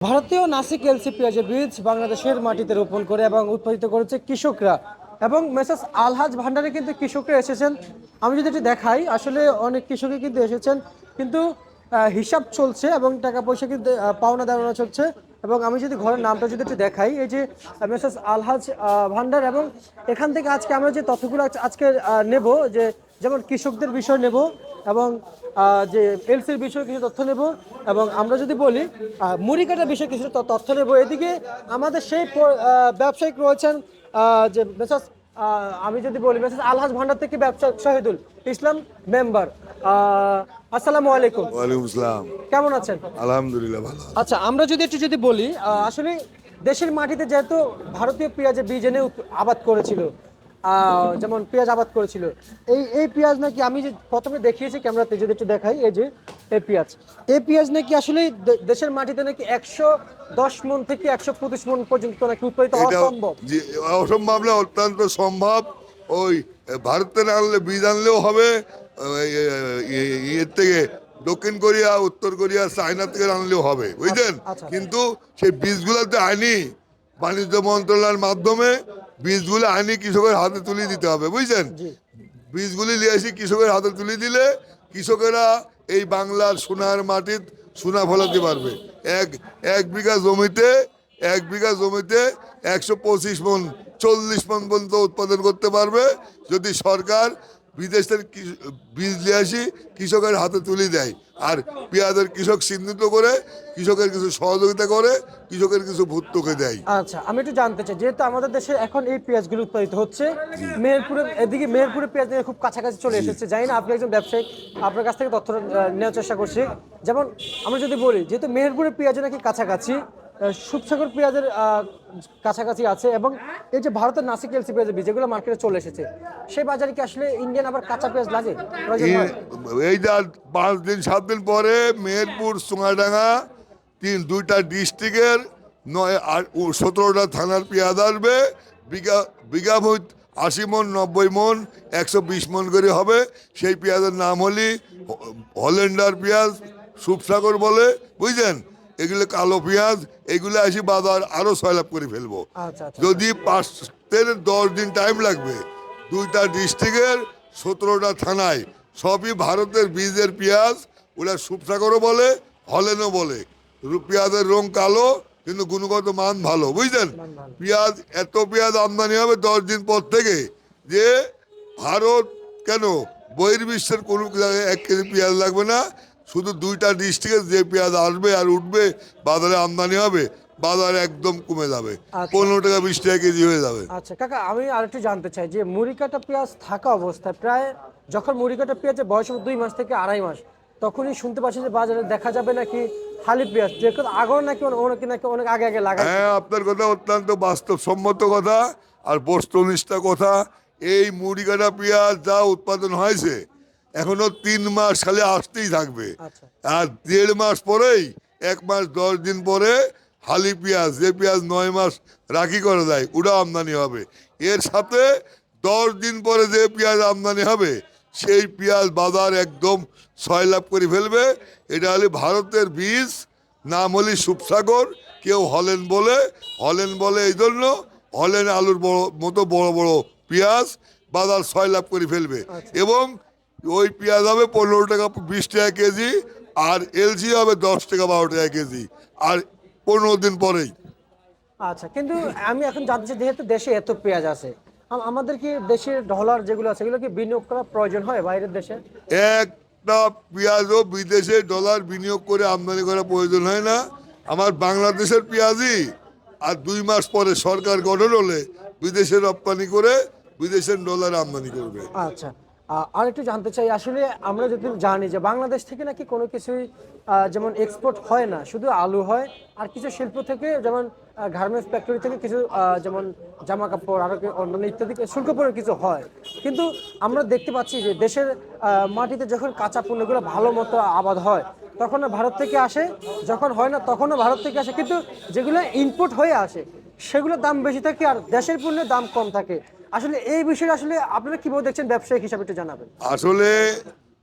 ভারতীয় নাসিক এলসি পেঁয়াজের বীজ বাংলাদেশের মাটিতে রোপণ করে এবং উৎপাদিত করেছে কৃষকরা। এবং মেসাস আলহাজ ভান্ডারে কিন্তু কৃষকরা এসেছেন। আমি যদি এটি দেখাই, আসলে অনেক কৃষকই কিন্তু এসেছেন। কিন্তু হিসাব চলছে এবং টাকা পয়সা কিন্তু পাওনা দেওয়া চলছে। এবং আমি যদি ঘরের নামটা যদি একটু দেখাই এই যে মেসেস আলহাজ ভান্ডার এবং এখান থেকে আজকে আমরা যে তথ্যগুলো আজকে নেব যে যেমন কৃষকদের বিষয় নেব এবং যে এলসির বিষয়ে কিছু তথ্য নেব এবং আমরা যদি বলি মুড়ি কাটার বিষয়ে কিছু তথ্য নেব। এদিকে আমাদের সেই ব্যবসায়িক রয়েছেন যে আহ, আমি যদি বলি মেসেজ আলহাজ ভান্ডার থেকে ব্যবসা শহীদুল ইসলাম মেম্বার। আসসালামু আলাইকুম। ওয়ালাইকুম আসসালাম। কেমন আছেন? আলহামদুলিল্লাহ ভালো আচ্ছা আমরা যদি একটু যদি বলি আসলে দেশের মাটিতে যেহেতু ভারতীয় পেঁয়াজের বীজ এনে আবাদ করেছিল যেমন পেঁয়াজ আবাদ করেছিল। এই এই পেঁয়াজ নাকি আমি যে প্রথমে দেখিয়েছি ক্যামেরাতে যদি একটু দেখাই এই যে এই পেঁয়াজ। এই পেঁয়াজ নাকি আসলে দেশের মাটিতে নাকি একশো দশ মন থেকে একশো পঁচিশ মন পর্যন্ত নাকি উৎপাদিত এটা অসম্ভব না অত্যন্ত সম্ভব। ওই ভারতে না আনলে বীজ আনলেও হবে ইয়ের থেকে দক্ষিণ কোরিয়া উত্তর কোরিয়া চায়না থেকে আনলেও হবে বুঝলেন? আচ্ছা। কিন্তু সেই বীজগুলোতে আইনি বাণিজ্য মন্ত্রণালয়ের মাধ্যমে বীজগুলো আনি কৃষকের হাতে তুলে দিতে হবে বুঝছেন? বীজগুলি নিয়ে এসে কৃষকের হাতে তুলে দিলে কৃষকেরা এই বাংলার সোনার মাটির সোনা ফলাতে পারবে। এক এক বিঘা জমিতে এক বিঘা জমিতে একশো পঁচিশ মন চল্লিশ মন পর্যন্ত উৎপাদন করতে পারবে। যদি সরকার বিদেশের বীজ নিয়ে আসি কৃষকের হাতে তুলে দেয়। আর পেঁয়াজের কৃষক চিহ্নিত করে কৃষকের কিছু সহযোগিতা করে কৃষকের কিছু ভুত্তকে দেয়। আচ্ছা আমি একটু জানতে চাই যেহেতু আমাদের দেশে এখন এই পেঁয়াজগুলো উৎপাদিত হচ্ছে মেহেরপুরে এদিকে মেহেরপুরে পেঁয়াজ নিয়ে খুব কাছাকাছি চলে এসেছে। জানি না আপনি একজন ব্যবসায়ী আপনার কাছ থেকে তথ্য নেওয়ার চেষ্টা করছি। যেমন আমরা যদি বলি যেহেতু মেহেরপুরে পেঁয়াজ নাকি কাছাকাছি সুপসাগর পেঁয়াজের কাছাকাছি আছে এবং এই যে ভারতের নাসিক এলসি পেঁয়াজের বীজ যেগুলো মার্কেটে চলে এসেছে। সেই বাজারে কি আসলে ইন্ডিয়ান আবার কাঁচা পেঁয়াজ লাগে? এই- যা পাঁচ দিন সাত দিন পরে মেহেরপুর চুঙাডাঙ্গা তিন দুইটা ডিস্ট্রিক্টের নয় আর সতেরোটা থানার পেঁয়াজ আসবে। বিঘা বিঘা আশি মন নব্বই মন একশো বিশ মন করে হবে। সেই পেঁয়াজের নাম হলি হলেন্ডার পেঁয়াজ সুপসাগর বলে বুঝলেন? এগুলো কালো পেঁয়াজ এগুলো আসি বাজার আরও সয়লাভ করে ফেলব। আচ্ছা আচ্ছা। যদি পাঁচ থেকে দশ দিন টাইম লাগবে দুইটা ডিস্ট্রিক্টের সতেরোটা থানায় সবই ভারতের বীজের পেঁয়াজ ওরা সুপসাগরও বলে হলেনও বলে। পেঁয়াজের রং কালো কিন্তু গুণগত মান ভালো বুঝলেন? পেঁয়াজ এত পেঁয়াজ আমদানি হবে দশ দিন পর থেকে যে ভারত কেন বহির্বিশ্বের কোনো এক কেজি পেঁয়াজ লাগবে না শুধু দুইটা ডিস্ট্রিক্টে যে পেঁয়াজ আসবে আর উঠবে বাজারে আমদানি হবে বাজার একদম কমে যাবে। আচ্ছা। পনেরো টাকা বিশ টাকা কেজি হয়ে যাবে। আচ্ছা কাকা আমি আরেকটু জানতে চাই যে মুড়িকাটা পেঁয়াজ থাকা অবস্থায় প্রায় যখন মুড়িকাটা পেঁয়াজের বয়স হবে দুই মাস থেকে আড়াই মাস তখনই শুনতে পাচ্ছি যে বাজারে দেখা যাবে নাকি হালি পেঁয়াজ যে আগর নাকি অনেক- নাকি অনেক আগে আগে লাগায়। হ্যাঁ আপনার কথা অত্যন্ত বাস্তবসম্মত কথা আর বস্তুনিষ্ঠ কথা। এই মুড়ি কাটা পেঁয়াজ যা উৎপাদন হয়েছে এখনও তিন মাস খালি আসতেই থাকবে। আচ্ছা। আর দেড় মাস পরেই এক মাস দশ দিন পরে হালি পেঁয়াজ যে পেঁয়াজ নয় মাস রাখি করে দেয় ওটা আমদানি হবে। এর সাথে দশ দিন পরে যে পেঁয়াজ আমদানি হবে সেই পেঁয়াজ বাজার একদম ছয় লাভ করে ফেলবে। এটা হলে ভারতের বীজ নাম হলি সুপসাগর কেউ হলেন বলে হলেন বলে এই জন্য হলেন আলুর বড় মতো বড় বড় পেঁয়াজ বাজার ছয় লাভ করে ফেলবে। এবং ওই পেঁয়াজ হবে পনেরো টাকা বিশ টাকা কেজি আর এলজি হবে দশ টাকা বারো টাকা কেজি আর পনেরো দিন পরেই। আচ্ছা কিন্তু আমি এখন জানতে যেহেতু দেশে এত পেঁয়াজ আছে আমাদের কি দেশের ডলার যেগুলো আছে এগুলো কি বিনিয়োগ করা প্রয়োজন হয় বাইরের দেশে? একটা পেঁয়াজও বিদেশে ডলার বিনিয়োগ করে আমদানি করা প্রয়োজন হয় না। আমার বাংলাদেশের পেঁয়াজই আর দুই মাস পরে সরকার গঠন হলে বিদেশে রপ্তানি করে বিদেশের ডলার আমদানি করবে। আচ্ছা আর একটু জানতে চাই, আসলে আমরা যদি জানি যে বাংলাদেশ থেকে নাকি কোনো কিছুই যেমন এক্সপোর্ট হয় না, শুধু আলু হয়, আর কিছু শিল্প থেকে যেমন গার্মেন্টস ফ্যাক্টরি থেকে কিছু যেমন জামা কাপড় আরও কি- অন্যান্য ইত্যাদি শুল্ক পরে কিছু হয়। কিন্তু আমরা দেখতে পাচ্ছি যে দেশের মাটিতে যখন কাঁচা পণ্যগুলো ভালো মতো আবাদ হয় তখন ভারত থেকে আসে, যখন হয় না তখনও ভারত থেকে আসে, কিন্তু যেগুলো ইনপুট হয়ে আসে, সেগুলোর দাম বেশি থাকে আর দেশের পণ্যের দাম কম থাকে। আসলে এই বিষয়ে আসলে আপনারা কীভাবে দেখছেন ব্যবসায়িক হিসাবে একটু জানাবেন। আসলে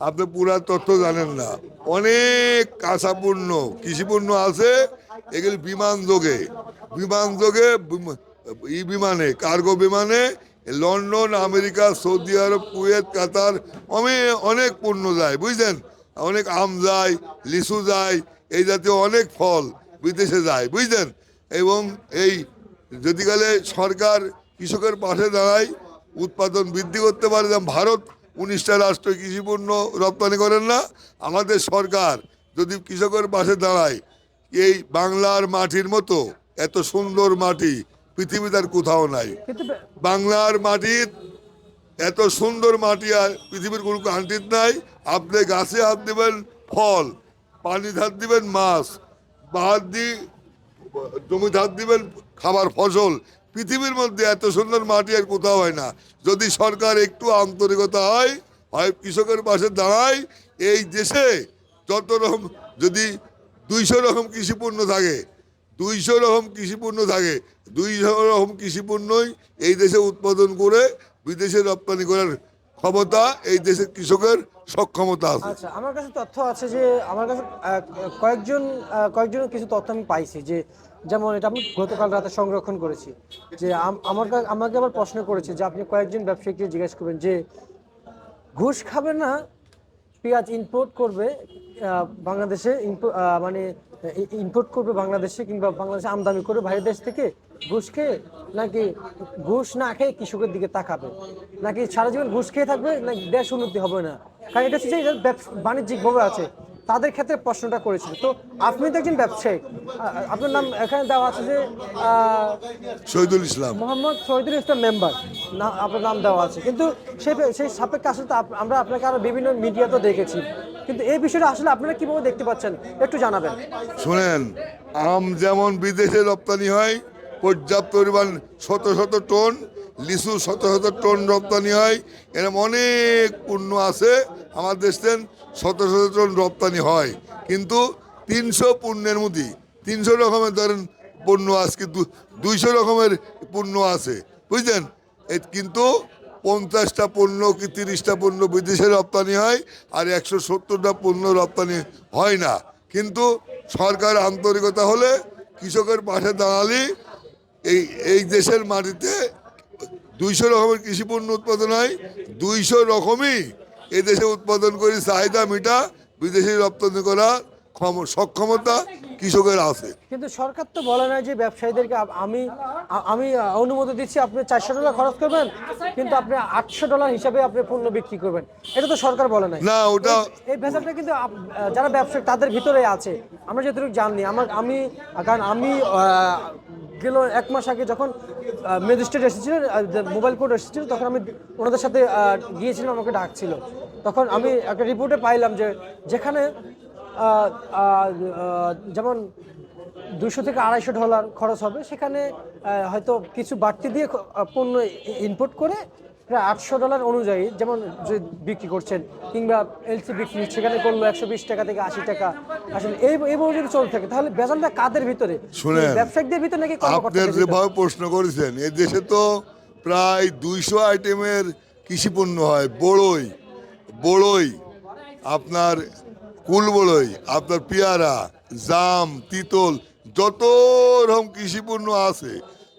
আপনি পুরা তথ্য জানেন না। অনেক কাঁচা পণ্য কৃষি পণ্য আছে, এগুলি বিমান যোগে। বিমান যোগে ই বিমানে, কার্গো বিমানে, London, America, Saudi Arab, Kuwait, Qatar অনেক অনেক পণ্য যায়, বুঝলেন? অনেক আম যায়, লিচু যায়, এই জাতীয় অনেক ফল বিদেশে যায়, বুঝলেন? এবং এই যদি গেলে সরকার কৃষকের পাশে দাঁড়ায় উৎপাদন বৃদ্ধি করতে পারে যেমন ভারত উনিশটা রাষ্ট্র কৃষি পণ্য রপ্তানি করেন না আমাদের সরকার যদি কৃষকের পাশে দাঁড়ায় এই বাংলার মাটির মতো এত সুন্দর মাটি পৃথিবীতে আর কোথাও নাই। বাংলার মাটির এত সুন্দর মাটি আর পৃথিবীর কোনো কান্ট্রির নাই আপনি গাছে হাত দেবেন ফল পানি হাত দিবেন মাছ বা হাত দিয়ে জমিতে হাত দিবেন খাবার ফসল পৃথিবীর মধ্যে এত সুন্দর মাটি আর কোথাও হয় না। যদি সরকার একটু আন্তরিকতা হয় হয় কৃষকের পাশে দাঁড়ায় এই দেশে যত রকম যদি দুইশো রকম কৃষি পণ্য থাকে দুইশো রকম কৃষি পণ্য থাকে দুইশো রকম কৃষি পণ্যই এই দেশে উৎপাদন করে বিদেশে রপ্তানি করার ক্ষমতা এই দেশের কৃষকের সক্ষমতা আছে। আচ্ছা আমার কাছে তথ্য আছে যে আমার কাছে আহ, কয়েকজন কিছু তথ্য আমি পাইছি যে যেমন এটা আমি গতকাল রাতে সংরক্ষণ করেছি। যে আম- আমার আমাকে আবার প্রশ্ন করেছে যে আপনি কয়েকজন ব্যবসায়ীকে জিজ্ঞেস করবেন যে ঘুষ খাবে না, পেঁয়াজ ইম্পোর্ট করবে বাংলাদেশে মানে ইম্পোর্ট করবে বাংলাদেশে কিংবা বাংলাদেশে আমদানি করবে বাইরের দেশ থেকে ঘুষ খেয়ে নাকি ঘুষ না খেয়ে কৃষকের দিকে তাকাবে? নাকি সারা জীবন ঘুষ খেয়ে থাকবে, নাকি দেশ উন্নতি হবে না? কারণ এটা হচ্ছে বাণিজ্যিকভাবে আছে। তাদের ক্ষেত্রে প্রশ্নটা করেছিল। তো আপনি তো একজন ব্যবসায়ী। আপনার নাম এখানে দেওয়া আছে যে শহীদুল ইসলাম। মোহাম্মদ শহীদুল ইসলাম মেম্বার। না আপনার নাম দেওয়া আছে। কিন্তু সেই সেই সাপেক্ষে আসলে তো আমরা আপনাকে আরও বিভিন্ন মিডিয়াতে দেখেছি। কিন্তু এই বিষয়টা আসলে আপনারা কীভাবে দেখতে পাচ্ছেন? একটু জানাবেন। শুনেন আম যেমন বিদেশে রপ্তানি হয় পর্যাপ্ত পরিমাণ শত শত টন লিচু শত শত টন রপ্তানি হয়। এরকম অনেক পণ্য আছে। আমার দেশের শত শত টন রপ্তানি হয়। কিন্তু তিনশো পণ্যের মধ্যে, তিনশো রকমের ধরেন পণ্য আজকে দুইশো রকমের পণ্য আছে। বুঝলেন? কিন্তু পঞ্চাশটা পণ্য কি তিরিশটা পণ্য বিদেশে রপ্তানি হয় আর একশো সত্তরটা পণ্য রপ্তানি হয় না। কিন্তু সরকার আন্তরিকতা হলে কৃষকের পাশে দাঁড়ালে এই এই দেশের মাটিতে দুইশো রকমের কৃষি পণ্য উৎপাদন হয় দুইশো রকমই এদেশে উৎপাদন করে চাহিদা মিটা বিদেশে রপ্তানি করা ক্ষম- সক্ষমতা কৃষকের আছে। কিন্তু সরকার তো বলে না যে ব্যবসায়ীদেরকে আমি আমি অনুমতি দিচ্ছি আপনি চারশো ডলার খরচ করবেন কিন্তু আপনি আটশো ডলার হিসাবে আপনি পণ্য বিক্রি করবেন। এটা তো সরকার বলে নাই। না ওটা এই ভেজালটা কিন্তু যারা ব্যবসায়ী তাদের ভিতরে আছে। আমরা যতটুকু জানি আমার আমি কারণ আমি গেল এক মাস আগে যখন ম্যাজিস্ট্রেট এসেছিল মোবাইল কোর্ট এসেছিল, তখন আমি ওনাদের সাথে গিয়েছিলাম, আমাকে ডাকছিল। তখন আমি একটা রিপোর্টে পাইলাম যে যেখানে যেমন দুশো থেকে আড়াইশো ডলার খরচ হবে, সেখানে হয়তো কিছু বাড়তি দিয়ে পণ্য ইনপুট করে প্রায় আটশো ডলার অনুযায়ী যেমন যে বিক্রি করছেন কিংবা এলসি বিক্রি সেখানে করল একশো বিশ টাকা থেকে আশি টাকা। আসলে এই এইভাবে যদি চলতে থাকে তাহলে বেজালটা কাদের ভিতরে? শুনেন, ব্যবসায়িকদের ভিতরে নাকি আপনার যেভাবে প্রশ্ন করেছেন এ দেশে তো প্রায় দুইশো আইটেমের কৃষি পণ্য হয় বড়ই বড়ই। আপনার কুল বড়ই আপনার পেয়ারা জাম তিতল যত রকম কৃষি পণ্য আছে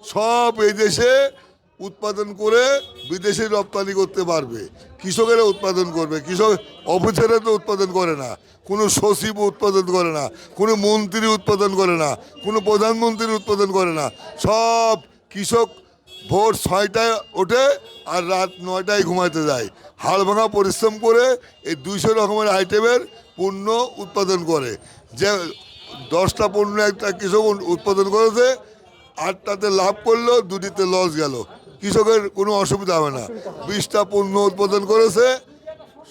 সব এই দেশে উৎপাদন করে বিদেশে রপ্তানি করতে পারবে। কৃষকেরা উৎপাদন করবে। কৃষক অফিসাররা তো উৎপাদন করে না। কোনো সচিব উৎপাদন করে না। কোনো মন্ত্রী উৎপাদন করে না। কোনো প্রধানমন্ত্রী উৎপাদন করে না। সব কৃষক ভোর ছয়টায় ওঠে আর রাত নয়টায় ঘুমাইতে যায়। হাড় ভাঙা পরিশ্রম করে এই দুইশো রকমের আইটেমের পণ্য উৎপাদন করে। যে দশটা পণ্য একটা কৃষক উৎপাদন করেছে, আটটাতে লাভ করল, দুটিতে লস গেল। কৃষকের কোনো অসুবিধা হবে না। বিশটা পণ্য উৎপাদন করেছে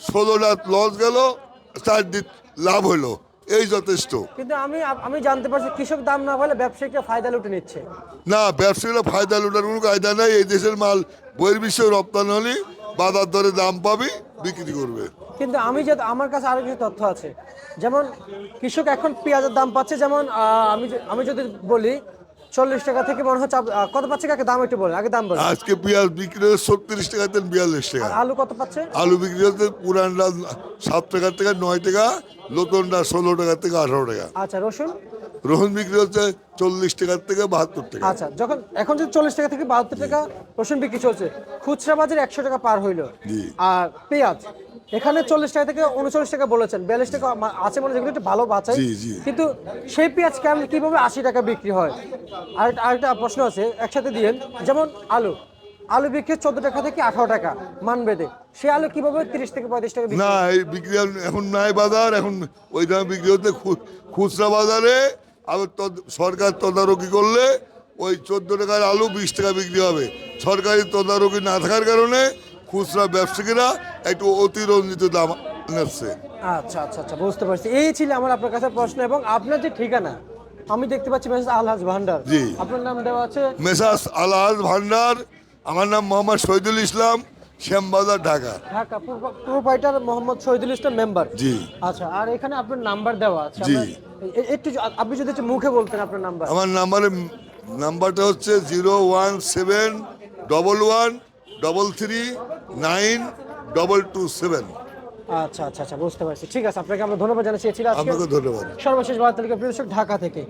ষোলোটা লস গেল চারটি লাভ হলো। এই যথেষ্ট। কিন্তু আমি আমি জানতে পারছি কৃষক দাম না বলে ব্যবসায়িকরা ফায়দা লুটে নিচ্ছে। না ব্যবসায়ীরা ফায়দা লুটার কোনো কায়দা নাই। এই দেশের মাল বহির্বিশ্বে রপ্তানি হলে বাজার দরে দাম পাবি বিক্রি করবে। কিন্তু আমি যে আমার কাছে আরও কিছু তথ্য আছে। যেমন কৃষক এখন পেঁয়াজের দাম পাচ্ছে যেমন আমি আমি যদি বলি চল্লিশ টাকা থেকে মনে হচ্ছে কত পাচ্ছে কাকে? দাম একটু বলেন আগে দাম বলেন। আজকে পেঁয়াজ বিক্রি হচ্ছে ছত্রিশ টাকা থেকে বিয়াল্লিশ টাকা। আলু কত পাচ্ছে? আলু বিক্রি হচ্ছে পুরানটা সাত টাকা থেকে নয় টাকা নতুনটা ষোলো টাকা থেকে আঠারো টাকা। আচ্ছা রসুন? রসুন বিক্রি হচ্ছে চল্লিশ টাকার থেকে বাহাত্তর টাকা। আচ্ছা যখন এখন যদি চল্লিশ টাকা থেকে বাহাত্তর টাকা রসুন বিক্রি চলছে খুচরা বাজারে একশো টাকা পার হইল। আর পেঁয়াজ? এখানে চল্লিশ টাকা থেকে উনচল্লিশ টাকা বলেছেন। বিয়াল্লিশ টাকা আছে মানে যেগুলো একটু ভালো জি। কিন্তু সেই পেঁয়াজ কেমন কীভাবে আশি টাকা বিক্রি হয়? আর আরেকটা প্রশ্ন আছে একসাথে দিয়েন। যেমন আলু। আলু বিক্রি চোদ্দ টাকা থেকে আঠারো টাকা মান বেঁধে সেই আলু কীভাবে তিরিশ থেকে পঁয়ত্রিশ টাকা না এই বিক্রি এখন- নাই বাজার এখন ওই দামে বিক্রি খু- খুচরা বাজারে। আবার সরকার তদারকি করলে ওই চোদ্দ টাকার আলু বিশ টাকা বিক্রি হবে। সরকারি তদারকি না থাকার কারণে খুচরা ব্যবসায়ীরা একটু অতিরঞ্জিত দাম নিচ্ছে। আচ্ছা আচ্ছা আচ্ছা বুঝতে পারছি। এই ছিল আমার আপনার কাছে প্রশ্ন এবং আপনার যে ঠিকানা আমি দেখতে পাচ্ছি মেসেজ আলহাজ ভান্ডার। জি। আপনার নাম দেওয়া আছে? মেসাস আলহাজ ভান্ডার আমার নাম Mohammad Shahidul Islam Shyambazar Dhaka. Dhaka proprietor Mohammad Shahidul Islam member. জি। আচ্ছা আর এখানে আপনার নাম্বার দেওয়া আছে। জি। একটু আপনি যদি একটু মুখে বলতেন আপনার নাম্বার। আমার নাম্বারে নাম্বারটা হচ্ছে zero one seven double one double three nine double two seven আচ্ছা আচ্ছা আচ্ছা বুঝতে পারছি। ঠিক আছে আপনাকে আমরা ধন্যবাদ জানাচ্ছি আজকে আপনাকে ধন্যবাদ। সর্বশেষ বার্তা ঢাকা থেকে।